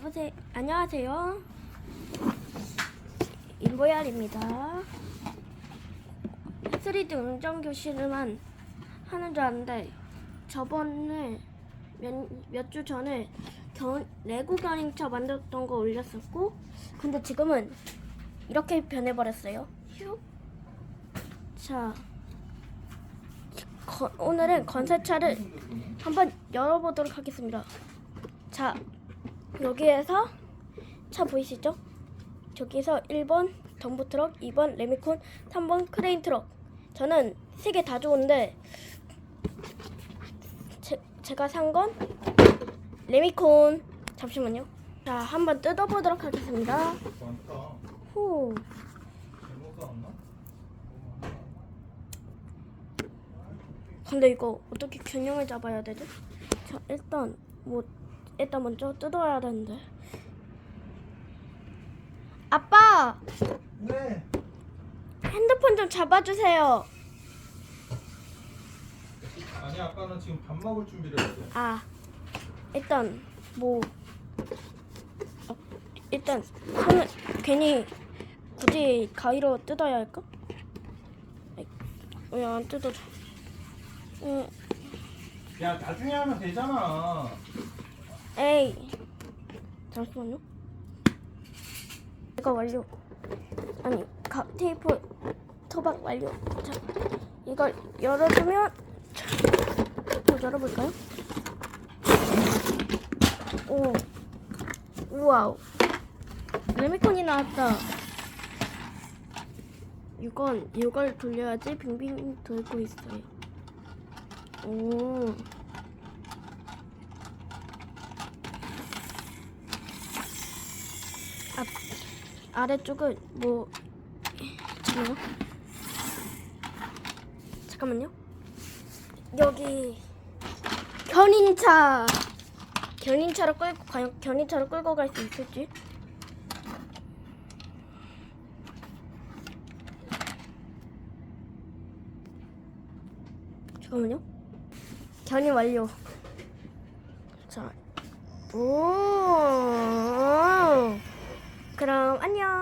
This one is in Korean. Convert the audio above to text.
여보세요. 안녕하세요. 임보얄입니다. 3D 운전 교실만 하는 줄 아는데 저번에 몇 주 전에 견, 레고 견인차 만들었던 거 올렸었고 근데 지금은 이렇게 변해버렸어요. 휴. 자, 거- 오늘은 건설차를 한번 열어보도록 하겠습니다. 자, 여기에서 차 보이시죠? 저기서 1번 덤프트럭, 2번 레미콘, 3번 크레인 트럭. 저는 세개다 좋은데 제, 제가 산 건 레미콘. 잠시만요. 자, 한번 뜯어보도록 하겠습니다. 후. 근데 이거 어떻게 균형을 잡아야 되지? 자, 일단 뭐 일단 먼저 뜯어야 되는데. 아빠, 네. 핸드폰 좀 잡아주세요. 아니 아빠는 지금 밥 먹을 준비를 했어. 아, 일단 뭐 어, 일단 손을 괜히 굳이 가위로 뜯어야 할까? 왜 안 뜯어져? 응, 야 나중에 하면 되잖아. 에이, 잠시만요. 이거 완료. 아니, 가, 테이프 토박 완료. 자, 이걸 열어주면 자, 또 열어볼까요? 오, 우와우. 레미콘이 나왔다. 이건 이걸 돌려야지 빙빙 돌고 있어요. 오. 앞 아래쪽은 뭐 잠깐만요. 잠깐만요. 여기 견인차 견인차로 끌고 과연 견인차로 끌고 갈 수 있을지? 잠깐만요. 견인 완료. 자, 오. 그럼 안녕.